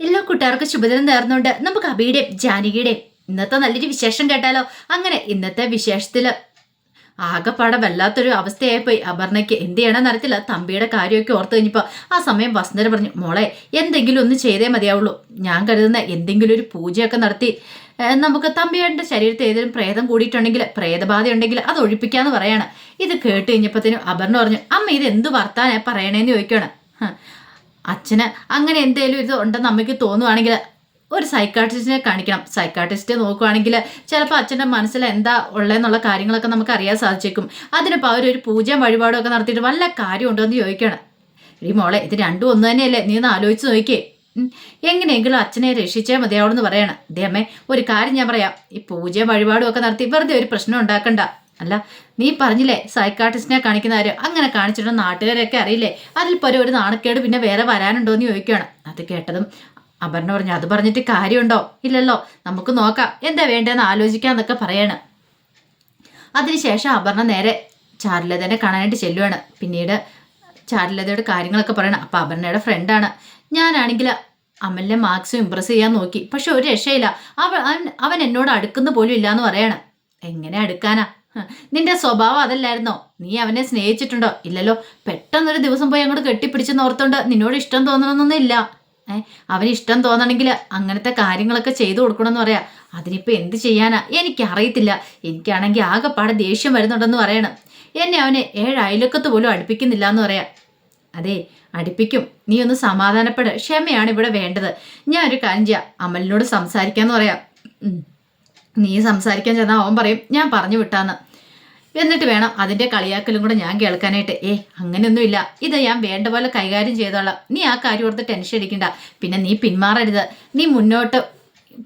എല്ലാ കൂട്ടുകാർക്കും ശുഭദിനം നേർന്നുകൊണ്ട് നമുക്ക് അബിയുടെയും ജാനകിയുടെയും ഇന്നത്തെ നല്ലൊരു വിശേഷം കേട്ടാലോ? അങ്ങനെ ഇന്നത്തെ വിശേഷത്തിൽ ആകെപ്പാടെ വല്ലാത്തൊരു അവസ്ഥയായിപ്പോയി അപർണയ്ക്ക്. എന്ത് ചെയ്യണമെന്ന് അറിയത്തില്ല. തമ്പിയുടെ കാര്യമൊക്കെ ഓർത്ത് കഴിഞ്ഞപ്പോൾ ആ സമയം വസുന്ധര പറഞ്ഞു മോളെ എന്തെങ്കിലും ഒന്ന് ചെയ്തേ മതിയാവുള്ളൂ. ഞാൻ കരുതുന്ന എന്തെങ്കിലും ഒരു പൂജയൊക്കെ നടത്തി നമുക്ക് തമ്പിയുടെ ശരീരത്തിൽ ഏതെങ്കിലും പ്രേതം കൂടിയിട്ടുണ്ടെങ്കിൽ പ്രേതബാധ ഉണ്ടെങ്കിൽ അത് ഒഴിപ്പിക്കാന്ന് പറയാണ്. ഇത് കേട്ട് കഴിഞ്ഞപ്പോഴത്തേനും അപർണ പറഞ്ഞു അമ്മ ഇത് എന്ത് വർത്താനാണ് പറയണേന്ന് ചോദിക്കുകയാണ്. അച്ഛന് അങ്ങനെ എന്തെങ്കിലും ഇത് ഉണ്ടെന്ന് അമ്മയ്ക്ക് തോന്നുവാണെങ്കിൽ ഒരു സൈക്കാട്രിസ്റ്റിനെ കാണിക്കണം. സൈക്കാട്രിസ്റ്റ് നോക്കുവാണെങ്കിൽ ചിലപ്പോൾ അച്ഛന്റെ മനസ്സിൽ എന്താ ഉള്ളതെന്നുള്ള കാര്യങ്ങളൊക്കെ നമുക്ക് അറിയാൻ സാധിച്ചേക്കും. അതിന് പകരം ഒരു പൂജയും വഴിപാടും ഒക്കെ നടത്തിയിട്ട് വല്ല കാര്യമുണ്ടോ എന്ന് ചോദിക്കണം ഈ മോളെ ഇത് രണ്ടും ഒന്ന് തന്നെയല്ലേ? നീ ഒന്ന് ആലോചിച്ച് നോക്കിയേ. എങ്ങനെയെങ്കിലും അച്ഛനെ രക്ഷിച്ചേ മതിയാവണമെന്ന് പറയണം. ദേ അമ്മേ ഒരു കാര്യം ഞാൻ പറയാം. ഈ പൂജയും വഴിപാടും ഒക്കെ നടത്തി വെറുതെ ഒരു പ്രശ്നം ഉണ്ടാക്കണ്ട. അല്ല നീ പറഞ്ഞില്ലേ സൈക്കാട്രിസ്റ്റിനെ കാണിക്കുന്ന കാര്യം? അങ്ങനെ കാണിച്ചിട്ട് നാട്ടുകാരെയൊക്കെ അറിയില്ലേ? അതിൽ പോലും ഒരു നാണക്കേട് പിന്നെ വേറെ വരാനുണ്ടോ എന്ന് ചോദിക്കുകയാണ് അത് കേട്ടതും അപർണ പറഞ്ഞു അത് പറഞ്ഞിട്ട് കാര്യമുണ്ടോ? ഇല്ലല്ലോ നമുക്ക് നോക്കാം. എന്താ വേണ്ടതെന്ന് ആലോചിക്കാന്നൊക്കെ പറയാണ്. അതിനുശേഷം അപർണ നേരെ ചാരുലതനെ കാണാനായിട്ട് ചെല്ലുവാണ്. പിന്നീട് ചാരുലതയുടെ കാര്യങ്ങളൊക്കെ പറയണം. അപ്പം അപർണയുടെ ഫ്രണ്ടാണ് ഞാനാണെങ്കിൽ അമലിനെ മാർക്സും ഇമ്പ്രസ് ചെയ്യാൻ നോക്കി. പക്ഷെ ഒരു രക്ഷയില്ല. അവൻ അവൻ എന്നോട് അടുക്കുന്ന പോലും ഇല്ല എന്ന് പറയണം. എങ്ങനെ അടുക്കാനാ? നിന്റെ സ്വഭാവം അതല്ലായിരുന്നോ? നീ അവനെ സ്നേഹിച്ചിട്ടുണ്ടോ? ഇല്ലല്ലോ. പെട്ടെന്നൊരു ദിവസം പോയി അങ്ങോട്ട് കെട്ടിപ്പിടിച്ച് നോർത്തോണ്ട് നിന്നോട് ഇഷ്ടം തോന്നണമെന്നൊന്നും ഇല്ല. ഏ അവന് ഇഷ്ടം തോന്നണമെങ്കിൽ അങ്ങനത്തെ കാര്യങ്ങളൊക്കെ ചെയ്തു കൊടുക്കണമെന്ന് പറയാ. അതിനിപ്പോൾ എന്ത് ചെയ്യാനാ? എനിക്കറിയത്തില്ല. എനിക്കാണെങ്കിൽ ആകെപ്പാടെ ദേഷ്യം വരുന്നുണ്ടെന്ന് പറയണം. എന്നെ അവനെ ഏഴ് അയലക്കത്ത് പോലും അടുപ്പിക്കുന്നില്ല എന്ന് പറയാം. അതെ അടുപ്പിക്കും. നീ ഒന്ന് സമാധാനപ്പെട്. ക്ഷമയാണ് ഇവിടെ വേണ്ടത്. ഞാൻ ഒരു കാര്യം ചെയ്യാം. അമലിനോട് സംസാരിക്കാന്ന് പറയാം. നീ സംസാരിക്കാൻ ചെന്നാൽ അവൻ പറയും ഞാൻ പറഞ്ഞു വിട്ടാന്ന്. എന്നിട്ട് വേണം അതിന്റെ കളിയാക്കലും കൂടെ ഞാൻ കേൾക്കാനായിട്ട്. ഏ അങ്ങനെയൊന്നുമില്ല. ഇത് ഞാൻ വേണ്ട പോലെ കൈകാര്യം ചെയ്തോളാം. നീ ആ കാര്യം ഓർത്ത് ടെൻഷൻ അടിക്കണ്ട. പിന്നെ നീ പിന്മാറരുത്. നീ മുന്നോട്ട്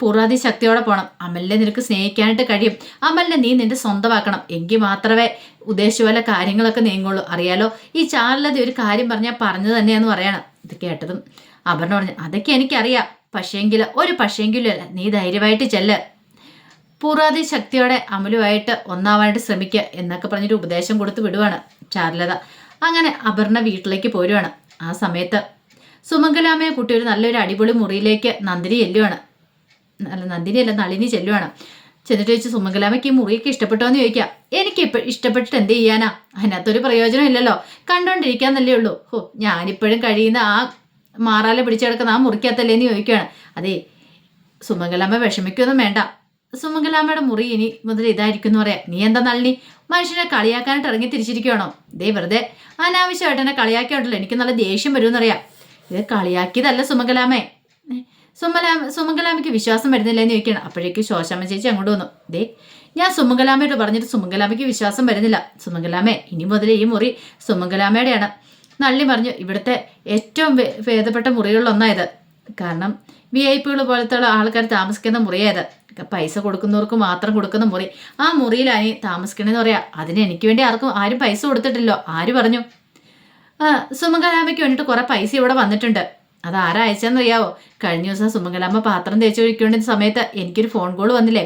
പൂർവാധി ശക്തിയോടെ പോകണം അമലിനെ നിനക്ക് സ്നേഹിക്കാനായിട്ട് കഴിയും. അമലിനെ നീ നിന്റെ സ്വന്തമാക്കണം. എങ്കിൽ മാത്രമേ ഉദ്ദേശിച്ച പോലെ കാര്യങ്ങളൊക്കെ നീങ്ങുള്ളൂ. അറിയാലോ ഈ ചാനലത് ഒരു കാര്യം പറഞ്ഞാൽ പറഞ്ഞു തന്നെയാന്ന് പറയണം. ഇത് കേട്ടതും അപർണ പറഞ്ഞു അതൊക്കെ എനിക്കറിയാം. പക്ഷേങ്കിൽ ഒരു പക്ഷേങ്കിലും അല്ല നീ ധൈര്യമായിട്ട് ചെല്ല്. പൂർവാധി ശക്തിയോടെ അമലുമായിട്ട് ഒന്നാവാനായിട്ട് ശ്രമിക്കുക എന്നൊക്കെ പറഞ്ഞൊരു ഉപദേശം കൊടുത്തു വിടുവാണ് ചാരുലത. അങ്ങനെ അപർണ വീട്ടിലേക്ക് പോരുവാണ്. ആ സമയത്ത് സുമംഗലാമയെ കുട്ടി ഒരു നല്ലൊരു അടിപൊളി മുറിയിലേക്ക് നന്ദിനി ചെല്ലുവാണ്. അല്ല നന്ദിനി അല്ല നളിനി ചെല്ലുവാണ്. ചെന്നിട്ട് ചോദിച്ചു സുമംഗലാമയ്ക്ക് ഈ മുറിയൊക്കെ ഇഷ്ടപ്പെട്ടോ എന്ന് ചോദിക്കാം. എനിക്ക് ഇപ്പം ഇഷ്ടപ്പെട്ടിട്ട് എന്ത് ചെയ്യാനാ? അതിനകത്തൊരു പ്രയോജനം ഇല്ലല്ലോ. കണ്ടോണ്ടിരിക്കാന്നല്ലേ ഉള്ളൂ. ഹോ ഞാനിപ്പോഴും കഴിയുന്ന ആ മാറാലെ പിടിച്ചെടുക്കുന്ന ആ മുറിക്കകത്തല്ലേ എന്ന് ചോദിക്കുകയാണ് അതെ സുമംഗലാമ്മ വിഷമിക്കൊന്നും വേണ്ട. സുമംഗലാമ്മയുടെ മുറി ഇനി മുതൽ ഇതായിരിക്കും എന്ന് പറയാം. നീ എന്താ നളിനി? മനുഷ്യനെ കളിയാക്കാനായിട്ട് ഇറങ്ങി തിരിച്ചിരിക്കുകയാണോ ദേ വെറുതെ അനാവശ്യമായിട്ട് എന്നെ കളിയാക്കിയോണ്ടല്ലോ എനിക്ക് നല്ല ദേഷ്യം വരുമെന്നറിയാം. ഇത് കളിയാക്കിയതല്ല സുമംഗലാമേ സുമലാമ സുമംഗലാമയ്ക്ക് വിശ്വാസം വരുന്നില്ല എന്ന് ചോദിക്കണം അപ്പോഴേക്കും ശോശാമ്മ ചേച്ചി അങ്ങോട്ട് വന്നു. ദേ ഞാൻ സുമംഗലാമയോട് പറഞ്ഞിട്ട് സുമംഗലാമയ്ക്ക് വിശ്വാസം വരുന്നില്ല. സുമംഗലാമേ ഇനി മുതൽ ഈ മുറി സുമംഗലാമയുടെയാണ് നള്ളി പറഞ്ഞു ഇവിടുത്തെ ഏറ്റവും ഭേദപ്പെട്ട മുറികളിലൊന്നായത്. കാരണം വി ഐ പികൾ പോലത്തെ ആൾക്കാർ താമസിക്കുന്ന മുറിയേത് പൈസ കൊടുക്കുന്നവർക്ക് മാത്രം കൊടുക്കുന്ന മുറി. ആ മുറിയിലാണ് താമസിക്കണമെന്ന് പറയാം. അതിന് എനിക്ക് വേണ്ടി ആർക്കും ആരും പൈസ കൊടുത്തിട്ടില്ലോ. ആര് പറഞ്ഞു? സുമംഗലാമയ്ക്ക് വേണ്ടിയിട്ട് കുറെ പൈസ ഇവിടെ വന്നിട്ടുണ്ട്. അത് ആരാ അയച്ചെന്നറിയാവോ കഴിഞ്ഞ ദിവസം സുമംഗലാമ്മ പാത്രം തേച്ച് ഒഴിക്കേണ്ട സമയത്ത് എനിക്കൊരു ഫോൺ കോൾ വന്നില്ലേ?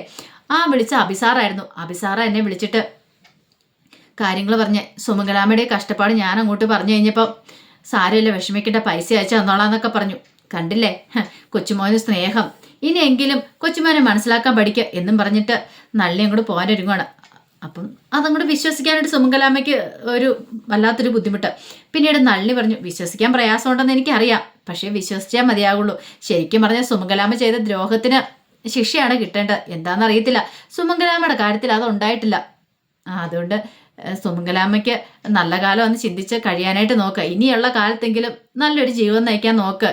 ആ വിളിച്ച അഭിസാറായിരുന്നു. അഭിസാറ എന്നെ വിളിച്ചിട്ട് കാര്യങ്ങൾ പറഞ്ഞ് സുമംഗലാമ്മയുടെ കഷ്ടപ്പാട് ഞാൻ അങ്ങോട്ട് പറഞ്ഞു കഴിഞ്ഞപ്പോൾ സാരമില്ല വിഷമിക്കേണ്ട പൈസ അയച്ചു തന്നോളാന്നൊക്കെ പറഞ്ഞു. കണ്ടില്ലേ? കൊച്ചുമോന് സ്നേഹം. ഇനിയെങ്കിലും കൊച്ചുമോനെ മനസ്സിലാക്കാൻ പഠിക്കുക എന്നും പറഞ്ഞിട്ട് നള്ളി അങ്ങോട്ട് പോകാനൊരുങ്ങുവാണ് അപ്പം അതങ്ങോട്ട് വിശ്വസിക്കാനായിട്ട് സുമംഗലാമയ്ക്ക് ഒരു വല്ലാത്തൊരു ബുദ്ധിമുട്ട്. പിന്നീട് നള്ളി പറഞ്ഞു വിശ്വസിക്കാൻ പ്രയാസമുണ്ടെന്ന് എനിക്കറിയാം. പക്ഷേ വിശ്വസിച്ചാൽ മതിയാകുള്ളൂ. ശരിക്കും പറഞ്ഞാൽ സുമംഗലാമ ചെയ്ത ദ്രോഹത്തിന് ശിക്ഷയാണ് കിട്ടേണ്ടത്. എന്താണെന്ന് അറിയത്തില്ല സുമംഗലാമയുടെ കാര്യത്തിൽ അതുണ്ടായിട്ടില്ല അതുകൊണ്ട് സുമംഗലാമയ്ക്ക് നല്ല കാലം ഒന്ന് ചിന്തിച്ച് കഴിയാനായിട്ട് നോക്കുക ഇനിയുള്ള കാലത്തെങ്കിലും നല്ലൊരു ജീവിതം നയിക്കാൻ നോക്ക്.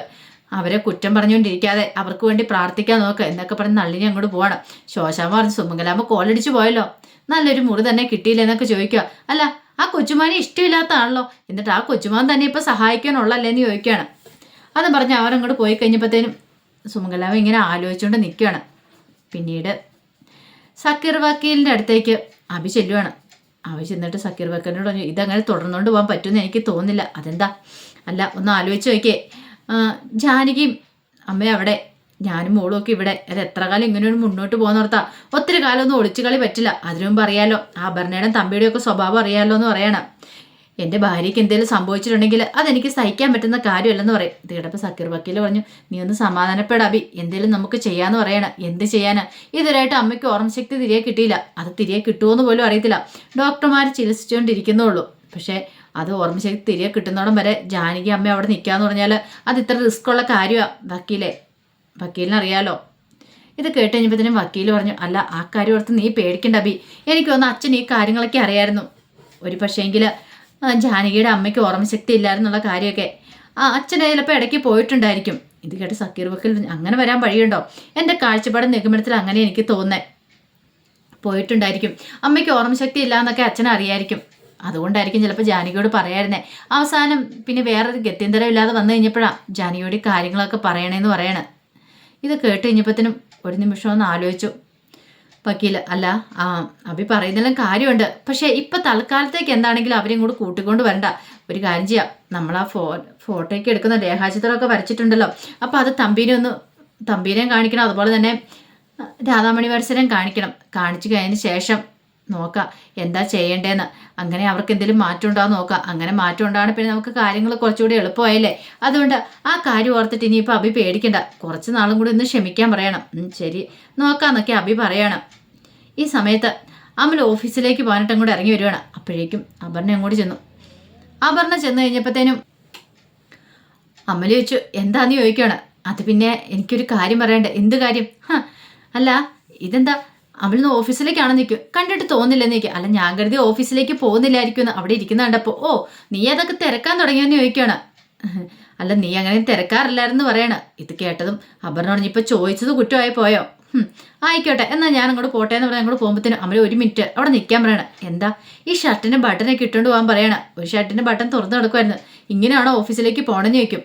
അവരെ കുറ്റം പറഞ്ഞുകൊണ്ടിരിക്കാതെ അവർക്ക് വേണ്ടി പ്രാർത്ഥിക്കാൻ നോക്ക് എന്നൊക്കെ പറഞ്ഞ് നള്ളിനി അങ്ങോട്ട് പോവാണ്. ശോശാമ്മ പറഞ്ഞ് സുമംഗലാമ്മ കോലടിച്ചു പോയല്ലോ. നല്ലൊരു മുറി തന്നെ കിട്ടിയില്ല എന്നൊക്കെ ചോദിക്കുക അല്ല ആ കൊച്ചുമാനെ ഇഷ്ടമില്ലാത്തതാണല്ലോ. എന്നിട്ട് ആ കൊച്ചുമാൻ തന്നെ ഇപ്പോൾ സഹായിക്കാനുള്ളല്ലേ എന്ന് ചോദിക്കുകയാണ് അതും പറഞ്ഞ് അവരങ്ങോട്ട് പോയി കഴിഞ്ഞപ്പോഴത്തേനും സുമംഗലാമ്മ ഇങ്ങനെ ആലോചിച്ചുകൊണ്ട് നിൽക്കുകയാണ് പിന്നീട് സക്കീർ വക്കീലിന്റെ അടുത്തേക്ക് അഭി ചെല്ലുവാണ്. അഭി ചെന്നിട്ട് സക്കീർ വക്കീലിനോട് പറഞ്ഞു ഇതങ്ങനെ തുടർന്നുകൊണ്ട് പോകാൻ പറ്റുമെന്ന് എനിക്ക് തോന്നുന്നില്ല. അതെന്താ? അല്ല ഒന്ന് ആലോചിച്ച് നോക്കിയേ. ജാനകിയും അമ്മ അവിടെ. ഞാനും മോളും ഒക്കെ ഇവിടെ. അത് എത്ര കാലം ഇങ്ങനെ മുന്നോട്ട് പോകുന്നോർത്താ. ഒത്തിരി കാലം ഒന്നും ഒളിച്ചു കളി പറ്റില്ല. അതിനും മുമ്പ് അറിയാലോ ആ ഭരണയുടെ തമ്പിയുടെ ഒക്കെ സ്വഭാവം അറിയാലോ എന്ന് പറയണം. എന്റെ ഭാര്യയ്ക്ക് എന്തെങ്കിലും സംഭവിച്ചിട്ടുണ്ടെങ്കിൽ അതെനിക്ക് സഹിക്കാൻ പറ്റുന്ന കാര്യമല്ലെന്ന് പറയും. ഇത് സക്കീർ വക്കീൽ പറഞ്ഞു നീ ഒന്ന് സമാധാനപ്പെടാബി എന്തെങ്കിലും നമുക്ക് ചെയ്യാന്ന് പറയണം. എന്ത് ചെയ്യാനാ? ഇതുവരായിട്ട് അമ്മയ്ക്ക് ഓർമ്മശക്തി തിരികെ കിട്ടിയില്ല. അത് തിരികെ കിട്ടുമോ എന്ന് പോലും അറിയത്തില്ല. ഡോക്ടർമാർ ചികിത്സിച്ചുകൊണ്ടിരിക്കുന്നുള്ളൂ പക്ഷേ അത് ഓർമ്മശക്തി തിരികെ കിട്ടുന്നോടം വരെ ജാനകി അമ്മ അവിടെ നിൽക്കാന്ന് പറഞ്ഞാൽ അത് ഇത്ര റിസ്ക് ഉള്ള കാര്യമാണ് വക്കീലെ. വക്കീലിനറിയാലോ ഇത് കേട്ട് കഴിഞ്ഞപ്പോഴത്തേനും വക്കീൽ പറഞ്ഞു അല്ല ആ കാര്യം ഓർത്ത് നീ പേടിക്കണ്ട അബി എനിക്ക് തോന്നുന്നു അച്ഛൻ ഈ കാര്യങ്ങളൊക്കെ അറിയായിരുന്നു. ഒരു പക്ഷേങ്കിൽ ജാനകിയുടെ അമ്മയ്ക്ക് ഓർമ്മശക്തി ഇല്ലായിരുന്നുള്ള കാര്യമൊക്കെ. ആ അച്ഛനെ ചിലപ്പോൾ ഇടയ്ക്ക് പോയിട്ടുണ്ടായിരിക്കും. ഇത് കേട്ട് സക്കീർ വക്കീൽ അങ്ങനെ വരാൻ വഴിയുണ്ടോ? എന്റെ കാഴ്ചപ്പാട് നിഗമനത്തിൽ അങ്ങനെ എനിക്ക് തോന്നേ പോയിട്ടുണ്ടായിരിക്കും. അമ്മയ്ക്ക് ഓർമ്മശക്തി ഇല്ല എന്നൊക്കെ അച്ഛൻ അറിയായിരിക്കും. അതുകൊണ്ടായിരിക്കും ചിലപ്പോൾ ജാനകിയോട് പറയായിരുന്നേ. അവസാനം പിന്നെ വേറൊരു ഗത്യന്തരം ഇല്ലാതെ വന്നു കഴിഞ്ഞപ്പോഴാണ് ജാനകിയോട് കാര്യങ്ങളൊക്കെ പറയണേന്ന് പറയണേ. ഇത് കേട്ട് കഴിഞ്ഞപ്പോഴത്തേനും ഒരു നിമിഷം ഒന്ന് ആലോചിച്ചു. വക്കീൽ അല്ല ആ അഭി പറയുന്നതിലും കാര്യമുണ്ട്. പക്ഷേ ഇപ്പൊ തൽക്കാലത്തേക്ക് എന്താണെങ്കിലും അവരെയും കൂടെ കൂട്ടിക്കൊണ്ട് വരണ്ട. ഒരു കാര്യം ചെയ്യാം. നമ്മൾ ആ ഫോ ഫോട്ടോയ്ക്ക് എടുക്കുന്ന രേഖാചിത്രമൊക്കെ വരച്ചിട്ടുണ്ടല്ലോ. അപ്പോൾ അത് തമ്പീനെ ഒന്ന് തമ്പീനെയും കാണിക്കണം. അതുപോലെ തന്നെ രാധാമണി വത്സരം കാണിക്കണം. കാണിച്ചു കഴിഞ്ഞതിന് ശേഷം നോക്കാം. എന്താ ചെയ്യേണ്ടതെന്ന് അങ്ങനെ അവർക്ക് എന്തെങ്കിലും മാറ്റം ഉണ്ടാകും നോക്കാം. അങ്ങനെ മാറ്റം ഉണ്ടാകണ പിന്നെ നമുക്ക് കാര്യങ്ങൾ കുറച്ചുകൂടി എളുപ്പമായില്ലേ? അതുകൊണ്ട് ആ കാര്യം ഓർത്തിട്ട് ഇനിയിപ്പോൾ അഭി പേടിക്കണ്ട. കുറച്ച് നാളും കൂടി ഒന്ന് ക്ഷമിക്കാൻ പറയണം. ശരി. നോക്കാന്നൊക്കെ അഭി പറയണം. ഈ സമയത്ത് അമൽ ഓഫീസിലേക്ക് പോകാനിട്ട് അങ്ങോട്ട് ഇറങ്ങി വരുവാണ്. അപ്പോഴേക്കും അപർണ അങ്ങോട്ട് ചെന്നു. അപർണ ചെന്ന് കഴിഞ്ഞപ്പോഴത്തേനും അമൽ ചോദിച്ചു എന്താന്ന് ചോദിക്കുകയാണ് അത് പിന്നെ എനിക്കൊരു കാര്യം പറയണ്ടേ. എന്ത് കാര്യം? അല്ല ഇതെന്താ? അമലിന്ന് ഓഫീസിലേക്കാണ് നിൽക്കും കണ്ടിട്ട് തോന്നില്ല നീക്കും? അല്ല ഞാൻ കരുതി ഓഫീസിലേക്ക് പോകുന്നില്ലായിരിക്കും എന്ന് അവിടെ ഇരിക്കുന്ന കണ്ടപ്പോൾ ഓ നീ അതൊക്കെ തിരക്കാൻ തുടങ്ങിയെന്ന് ചോദിക്കുകയാണ് അല്ല നീ അങ്ങനെ തിരക്കാറില്ലായിരുന്നു പറയണ. ഇത് കേട്ടതും അപർണ പറഞ്ഞിപ്പോൾ ചോദിച്ചത് കുറ്റമായി പോയോ? ആയിക്കോട്ടെ എന്നാൽ ഞാൻ അങ്ങോട്ട് പോട്ടെ എന്ന് പറഞ്ഞാൽ അങ്ങോട്ട് പോകുമ്പോഴത്തേനും അമല ഒരു മിനിറ്റ് അവിടെ നിൽക്കാൻ പറയണ. എന്താ? ഈ ഷർട്ടിന്റെ ബട്ടനൊക്കെ ഇട്ടുകൊണ്ട് പോകാൻ പറയണ. ഒരു ഷർട്ടിന്റെ ബട്ടൺ തുറന്നു കിടക്കുമായിരുന്നു ഇങ്ങനെയാണോ ഓഫീസിലേക്ക് പോകണമെന്ന് ചോദിക്കും.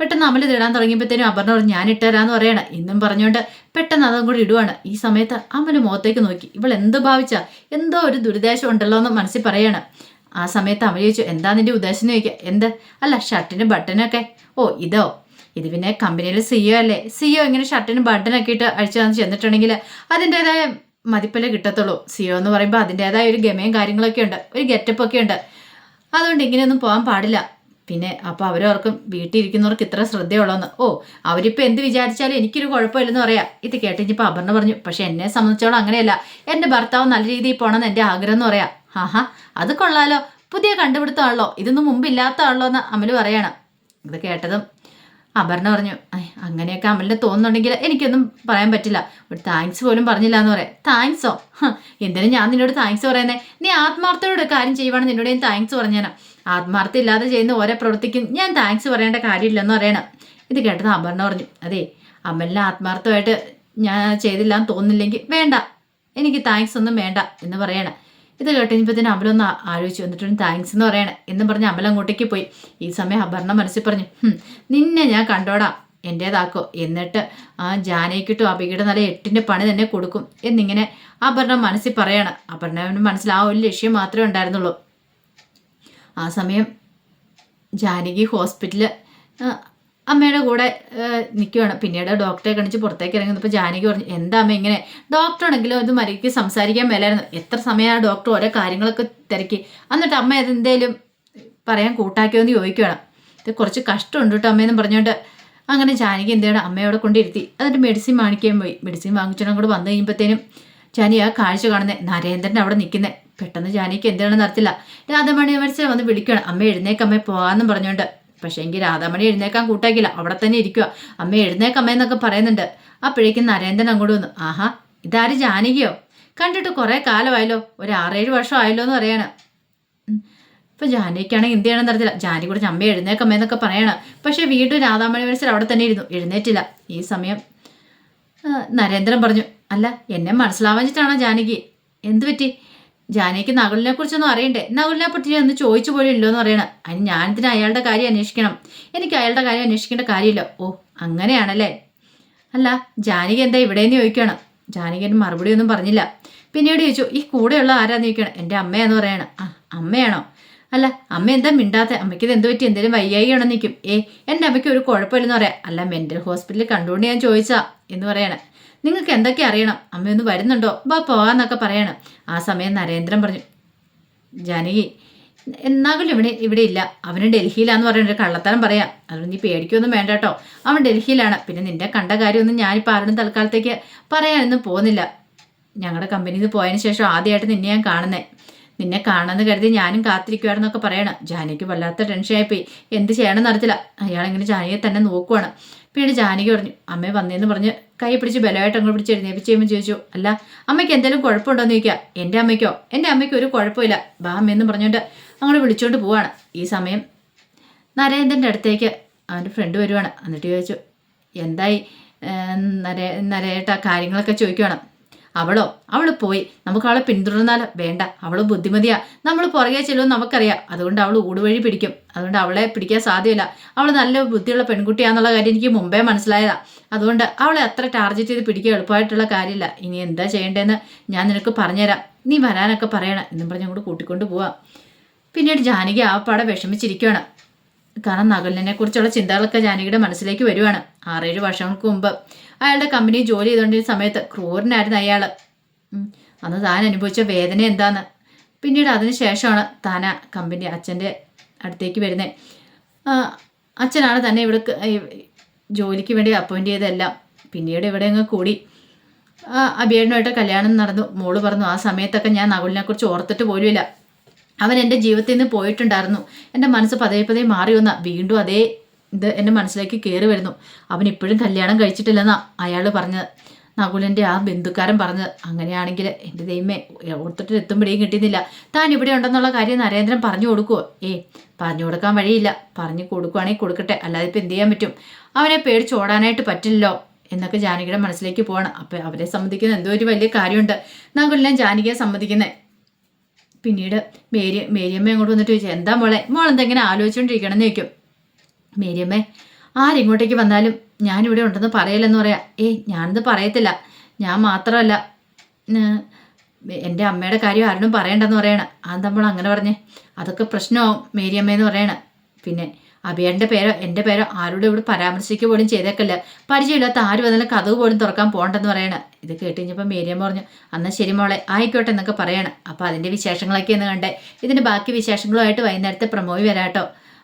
പെട്ടെന്ന് തേടാൻ ഇടാൻ തുടങ്ങിയപ്പോഴത്തേനും അപർണ പറഞ്ഞു ഞാൻ ഇട്ടുതരാന്ന് പറയണ. ഇന്നും പറഞ്ഞുകൊണ്ട് പെട്ടെന്ന് അതും കൂടി ഇടുവാണ്. ഈ സമയത്ത് അമൽ മുഖത്തേക്ക് നോക്കി. ഇവൾ എന്ത് ഭാവിച്ച? എന്തോ ഒരു ദുരിദേശം ഉണ്ടല്ലോ എന്ന് മനസ്സിൽ പറയാണ്. ആ സമയത്ത് അമൽ ചോദിച്ചു എന്താ നിന്റെ ഉദ്ദേശം? എന്ന് ചോദിക്കുക എന്ത്? അല്ല ഷർട്ടിന് ബട്ടനൊക്കെ ഓ ഇതോ? ഇത് പിന്നെ കമ്പനിയിൽ സിഇഒ അല്ലേ? സിഇഒ ഇങ്ങനെ ഷർട്ടിന് ബട്ടനൊക്കെ ഇട്ട് അഴിച്ചു തന്നു ചെന്നിട്ടുണ്ടെങ്കിൽ അതിന്റെതായ മതിപ്പല്ലേ കിട്ടത്തുള്ളൂ. സിഇഒ എന്ന് പറയുമ്പോൾ അതിന്റെതായ ഒരു ഗമയും കാര്യങ്ങളൊക്കെ ഉണ്ട്. ഒരു ഗെറ്റപ്പൊക്കെ ഉണ്ട്. അതുകൊണ്ട് ഇങ്ങനെയൊന്നും പോകാൻ പാടില്ല. പിന്നെ അപ്പോൾ അവരവർക്കും വീട്ടിലിരിക്കുന്നവർക്ക് ഇത്ര ശ്രദ്ധയുള്ളതെന്ന്. ഓ അവരിപ്പോൾ എന്ത് വിചാരിച്ചാലും എനിക്കൊരു കുഴപ്പമില്ലെന്ന് പറയാം. ഇത് കേട്ട് ഇനിയിപ്പോൾ അപർണ പറഞ്ഞു പക്ഷെ എന്നെ സംബന്ധിച്ചോളം അങ്ങനെയല്ല. എന്റെ ഭർത്താവ് നല്ല രീതിയിൽ പോകണമെന്ന് എന്റെ ആഗ്രഹം എന്ന് പറയാം. ആഹാ അത് കൊള്ളാലോ. പുതിയ കണ്ടുപിടുത്തമാണല്ലോ. ഇതൊന്നും മുമ്പ് ഇല്ലാത്തതാണല്ലോ എന്ന് അമൽ പറയണം. ഇത് കേട്ടതും അപർണ പറഞ്ഞു "ഐ, അങ്ങനെയൊക്കെ അമലിന് തോന്നുന്നുണ്ടെങ്കിൽ എനിക്കൊന്നും പറയാൻ പറ്റില്ല. ഒരു താങ്ക്സ് പോലും പറഞ്ഞില്ല എന്ന് പറയാം. താങ്ക്സോ എന്തിനും ഞാൻ നിന്നോട് താങ്ക്സ് പറയുന്നേ? നീ ആത്മാർത്ഥയോട് കാര്യം ചെയ്യുവാണെങ്കിൽ നിന്നോട് ഞാൻ താങ്ക്സ് പറഞ്ഞേനാ. ആത്മാർത്ഥ ഇല്ലാതെ ചെയ്യുന്ന ഓരോ പ്രവൃത്തിക്കും ഞാൻ താങ്ക്സ് പറയേണ്ട കാര്യമില്ലെന്ന് പറയണം. ഇത് കേട്ടത് അപർണ പറഞ്ഞു അതെ അമലിനെ ആത്മാർത്ഥമായിട്ട് ഞാൻ ചെയ്തില്ല എന്ന് തോന്നുന്നില്ലെങ്കിൽ വേണ്ട എനിക്ക് താങ്ക്സ് ഒന്നും വേണ്ട എന്ന് പറയണം. ഇത് കേട്ടുകഴിഞ്ഞപ്പോഴത്തേനും അമലൊന്ന് ആ- ആലോചിച്ചു എന്നിട്ടൊരു താങ്ക്സ് എന്ന് പറയണം. എന്ന് പറഞ്ഞ് അമൽ അങ്ങോട്ടേക്ക് പോയി. ഈ സമയം അപർണ മനസ്സിൽ പറഞ്ഞു നിന്നെ ഞാൻ കണ്ടോടാം എന്റേതാക്കോ എന്നിട്ട് ആ ജാനയ്ക്കിട്ടും അഭികിട്ട് നല്ല എട്ടിന്റെ പണി തന്നെ കൊടുക്കും. എന്നിങ്ങനെ അപർണ മനസ്സിൽ പറയണം. അപർണയുടെ മനസ്സിൽ ആ ഒരു ലക്ഷ്യം മാത്രമേ ഉണ്ടായിരുന്നുള്ളൂ. ആ സമയം ജാനകി ഹോസ്പിറ്റലിൽ അമ്മയുടെ കൂടെ നിൽക്കുകയാണ് പിന്നീട് ഡോക്ടറെ കാണിച്ച് പുറത്തേക്ക് ഇറങ്ങുന്നപ്പോൾ ജാനകി പറഞ്ഞു എന്താ അമ്മ ഇങ്ങനെ? ഡോക്ടറാണെങ്കിലും ഇത് മരിക്ക് സംസാരിക്കാൻ മേലായിരുന്നു. എത്ര സമയമാണ് ഡോക്ടർ ഓരോ കാര്യങ്ങളൊക്കെ തിരക്കി. എന്നിട്ട് അമ്മ അതെന്തേലും പറയാൻ കൂട്ടാക്കിയോ എന്ന് ചോദിക്കുകയാണ് ഇത് കുറച്ച് കഷ്ടമുണ്ട് കേട്ടോ അമ്മയെന്ന് പറഞ്ഞുകൊണ്ട് അങ്ങനെ ജാനകി എന്ത് ചെയ്യണം? അമ്മയോടെ കൊണ്ടിരുത്തി എന്നിട്ട് മെഡിസിൻ വാങ്ങിക്കാൻ പോയി. മെഡിസിൻ വാങ്ങിച്ചിട്ട് കൂടെ വന്നു കഴിയുമ്പോഴത്തേനും ജാനി ആ കാഴ്ച കാണുന്നത് നരേന്ദ്രൻ അവിടെ നിൽക്കുന്നത് പെട്ടെന്ന് ജാനിക്ക് എന്താണെന്ന് അറിയത്തില്ല. രാധാമണി മനസ്സിൽ വന്ന് വിളിക്കുകയാണ് അമ്മ എഴുന്നേക്കമ്മ പോകാമെന്നും പറഞ്ഞുകൊണ്ട്. പക്ഷേ എങ്കിൽ രാധാമണി എഴുന്നേക്കാൻ കൂട്ടാക്കില്ല അവിടെ തന്നെ ഇരിക്കുക അമ്മ എഴുന്നേക്കമ്മ എന്നൊക്കെ പറയുന്നുണ്ട്. അപ്പോഴേക്കും നരേന്ദ്രൻ അങ്ങോട്ട് വന്നു. ആഹാ ഇതാര് ജാനകിയോ? കണ്ടിട്ട് കുറേ കാലമായല്ലോ. ഒരു ആറേഴ് വർഷം ആയല്ലോ എന്ന് പറയാണ്. ഇപ്പൊ ജാനകിക്കാണെങ്കിൽ എന്ത് ചെയ്യണമെന്ന് അറിയത്തില്ല. ജാനി കുറിച്ച് അമ്മ എഴുന്നേക്കമ്മ എന്നൊക്കെ പറയണം. പക്ഷേ വീണ്ടും രാധാമണി മനസ്സിൽ അവിടെ തന്നെ ഇരുന്നു. എഴുന്നേറ്റില്ല. ഈ സമയം നരേന്ദ്രൻ പറഞ്ഞു. അല്ല എന്നെ മനസ്സിലാവാഞ്ഞിട്ടാണോ ജാനകി? എന്ത് പറ്റി? ജാനകിക്ക് നകുലിനെ കുറിച്ചൊന്നും അറിയണ്ടേ? നകുലിനെ പറ്റി ഒന്ന് ചോദിച്ചു പോലും ഇല്ലോ എന്ന് പറയണം. അതിന് ഞാനിതിന് അയാളുടെ കാര്യം അന്വേഷിക്കണം? എനിക്ക് അയാളുടെ കാര്യം അന്വേഷിക്കേണ്ട കാര്യമില്ല. ഓ അങ്ങനെയാണല്ലേ? അല്ല ജാനകി എന്താ ഇവിടെയെന്ന് ചോദിക്കണം. ജാനകി എന്റെ മറുപടി ഒന്നും പറഞ്ഞില്ല. പിന്നീട് ചോദിച്ചു ഈ കൂടെയുള്ള ആരാന്ന് ചോദിക്കണം? എന്റെ അമ്മയാന്ന് പറയണം. ആ അമ്മയാണോ? അല്ല അമ്മ എന്താ മിണ്ടാത്ത? അമ്മയ്ക്ക് ഇത് എന്ത് പറ്റി എന്തെങ്കിലും വയ്യായിയാണോ നിൽക്കും ഏ എന്റെ അമ്മയ്ക്ക് ഒരു കുഴപ്പമില്ലെന്ന് പറയാം. അല്ല മെന്റൽ ഹോസ്പിറ്റലിൽ കണ്ടുകൊണ്ട് ഞാൻ ചോദിച്ചാ എന്ന് പറയണം. നിങ്ങൾക്ക് എന്തൊക്കെ അറിയണം? അമ്മയൊന്ന് വരുന്നുണ്ടോ? ബാ പോവാന്നൊക്കെ പറയണം. ആ സമയം നരേന്ദ്രൻ പറഞ്ഞു ജാനകി എന്നാകും ഇവിടെ ഇവിടെ ഇല്ല. അവന് ഡൽഹിയിലാന്ന് പറയുന്നത് കള്ളത്തരം പറയാം. അതുകൊണ്ട് നീ പേടിക്കൊന്നും വേണ്ട കേട്ടോ. അവൻ ഡൽഹിയിലാണ്. പിന്നെ നിന്റെ കണ്ട കാര്യമൊന്നും ഞാനിപ്പോൾ ആരുടെ തൽക്കാലത്തേക്ക് പറയാനൊന്നും പോകുന്നില്ല. ഞങ്ങളുടെ കമ്പനിയിൽ നിന്ന് പോയതിന് ശേഷം ആദ്യമായിട്ട് നിന്നെ ഞാൻ കാണുന്നേ. നിന്നെ കാണാമെന്ന് കരുതി ഞാനും കാത്തിരിക്കുവാണെന്നൊക്കെ പറയണം. ജാനകിക്ക് വല്ലാത്ത ടെൻഷനായിപ്പോയി. എന്ത് ചെയ്യണമെന്ന് അറിയത്തില്ല. അയാളിങ്ങനെ ജാനകിയെ തന്നെ നോക്കുവാണ്. പിന്നീട് ജാനകി പറഞ്ഞു അമ്മ വന്നേന്ന് പറഞ്ഞ് കൈ പിടിച്ച് ബലമായിട്ട് അങ്ങോട്ട് പിടിച്ച് എഴുന്നേപ്പിച്ച് ചോദിച്ചു അല്ല അമ്മയ്ക്ക് എന്തെങ്കിലും കുഴപ്പമുണ്ടോയെന്ന് ചോദിക്കുക എന്റെ അമ്മയ്ക്കോ? എന്റെ അമ്മയ്ക്ക് ഒരു കുഴപ്പമില്ല. ബാ അമ്മയെന്ന് പറഞ്ഞുകൊണ്ട് അങ്ങോട്ട് വിളിച്ചുകൊണ്ട് പോവാണ്. ഈ സമയം നരേന്ദ്രന്റെ അടുത്തേക്ക് അവന്റെ ഫ്രണ്ട് വരുവാണ്. എന്നിട്ട് ചോദിച്ചു എന്തായി? നരേ നരേട്ട കാര്യങ്ങളൊക്കെ ചോദിക്കുവാണ്. അവളോ? അവൾ പോയി. നമുക്ക് അവളെ പിന്തുടർന്നാൽ വേണ്ട. അവൾ ബുദ്ധിമതിയാ. നമ്മൾ പുറകെ ചെല്ലുമെന്ന് നമുക്കറിയാം. അതുകൊണ്ട് അവൾ ഊടുവഴി പിടിക്കും. അതുകൊണ്ട് അവളെ പിടിക്കാൻ സാധ്യമല്ല. അവൾ നല്ല ബുദ്ധിയുള്ള പെൺകുട്ടിയാന്നുള്ള കാര്യം എനിക്ക് മുമ്പേ മനസ്സിലായതാ. അതുകൊണ്ട് അവളെ അത്ര ടാർഗറ്റ് ചെയ്ത് പിടിക്കാൻ എളുപ്പമായിട്ടുള്ള കാര്യമില്ല. ഇനി എന്താ ചെയ്യേണ്ടതെന്ന് ഞാൻ നിനക്ക് പറഞ്ഞുതരാം. നീ വരാനൊക്കെ പറയണം. എന്നും പറഞ്ഞ് അങ്ങോട്ട് കൂട്ടിക്കൊണ്ട് പോവാം. പിന്നീട് ജാനകി ആ പാടെ വിഷമിച്ചിരിക്കുകയാണ് കാരണം നകുലിനെ കുറിച്ചുള്ള ചിന്തകളൊക്കെ ജാനകിയുടെ മനസ്സിലേക്ക് വരുവാണ്. ആറേഴ് വർഷങ്ങൾക്ക് മുമ്പ് അയാളുടെ കമ്പനി ജോലി ചെയ്തുകൊണ്ടിരുന്ന സമയത്ത് ക്രൂരനായിരുന്നു അയാൾ അന്ന് താൻ അനുഭവിച്ച വേദന എന്താന്ന്. പിന്നീട് അതിന് ശേഷമാണ് താൻ കമ്പനി അച്ഛന്റെ അടുത്തേക്ക് വരുന്നത് അച്ഛനാണ് തന്നെ ഇവിടെ ജോലിക്ക് വേണ്ടി അപ്പോയിന്റ് ചെയ്തതെല്ലാം. പിന്നീട് ഇവിടെ അങ്ങ് കൂടി. അബിയേടനുമായിട്ട് കല്യാണം നടന്നു. മോൾ പറഞ്ഞു ആ സമയത്തൊക്കെ ഞാൻ നകുലിനെ കുറിച്ച് ഓർത്തിട്ട് പോലുമില്ല. അവൻ എന്റെ ജീവിതത്തിൽ നിന്ന് പോയിട്ടുണ്ടായിരുന്നു. എന്റെ മനസ്സ് പതേ പതേ മാറി വന്ന വീണ്ടും അതേ ഇത് എന്റെ മനസ്സിലേക്ക് കയറി വരുന്നു. അവൻ ഇപ്പോഴും കല്യാണം കഴിച്ചിട്ടില്ലെന്നാ അയാൾ പറഞ്ഞത്. നകുലിന്റെ ആ ബന്ധുക്കാരൻ പറഞ്ഞത്. അങ്ങനെയാണെങ്കിൽ എന്റെ ദൈവമേ ഓർത്തിട്ട് എത്തുമ്പോഴേയും കിട്ടുന്നില്ല താൻ ഇവിടെ ഉണ്ടെന്നുള്ള കാര്യം നരേന്ദ്രൻ പറഞ്ഞു കൊടുക്കുവോ? ഏ പറഞ്ഞു കൊടുക്കാൻ വഴിയില്ല. പറഞ്ഞു കൊടുക്കുവാണെങ്കിൽ കൊടുക്കട്ടെ. അല്ലാതെ ഇപ്പം എന്ത് ചെയ്യാൻ പറ്റും? അവനെ പേടിച്ച് ഓടാനായിട്ട് പറ്റില്ലല്ലോ എന്നൊക്കെ ജാനകിയുടെ മനസ്സിലേക്ക് പോകണം അപ്പം അവരെ സംബന്ധിക്കുന്ന എന്തോ ഒരു വലിയ കാര്യമുണ്ട്. നകുലിനെ ജാനകിയെ സംബന്ധിക്കുന്നത് പിന്നീട് മേരി മേരിയമ്മ അങ്ങോട്ട് വന്നിട്ട് ചോദിച്ചു എന്താ മോളെ? മോൾ എന്തെങ്ങനെ ആലോചിച്ചുകൊണ്ടിരിക്കണം എന്ന് ചോദിക്കും. മേരിയമ്മേ ആരിങ്ങോട്ടേക്ക് വന്നാലും ഞാനിവിടെ ഉണ്ടെന്ന് പറയലെന്ന് പറയാം. ഏയ് ഞാനത് പറയത്തില്ല. ഞാൻ മാത്രമല്ല എന്റെ അമ്മയുടെ കാര്യം ആരോടും പറയണ്ടെന്ന് പറയണം. അത് നമ്മൾ അങ്ങനെ പറഞ്ഞേ അതൊക്കെ പ്രശ്നമാവും മേരിയമ്മയെന്ന് പറയണം. പിന്നെ അഭിയന്റെ പേരോ എന്റെ പേരോ ആരോടും ഇവിടെ പരാമർശിക്കുക പോലും ചെയ്തേക്കല്ല. പരിചയമില്ലാത്ത ആര് വന്നാലും കഥവ് പോലും തുറക്കാൻ പോകണ്ടെന്ന് പറയണം. ഇത് കേട്ട് കഴിഞ്ഞപ്പോൾ മേരിയമ്മ പറഞ്ഞു അന്നാ ശരി മോളെ ആയിക്കോട്ടെ എന്നൊക്കെ പറയണം. അപ്പോൾ അതിന്റെ വിശേഷങ്ങളൊക്കെ ഒന്ന് കണ്ടേ. ഇതിന്റെ ബാക്കി വിശേഷങ്ങളുമായിട്ട് വൈകുന്നേരത്തെ പ്രമോയി വരാട്ടോ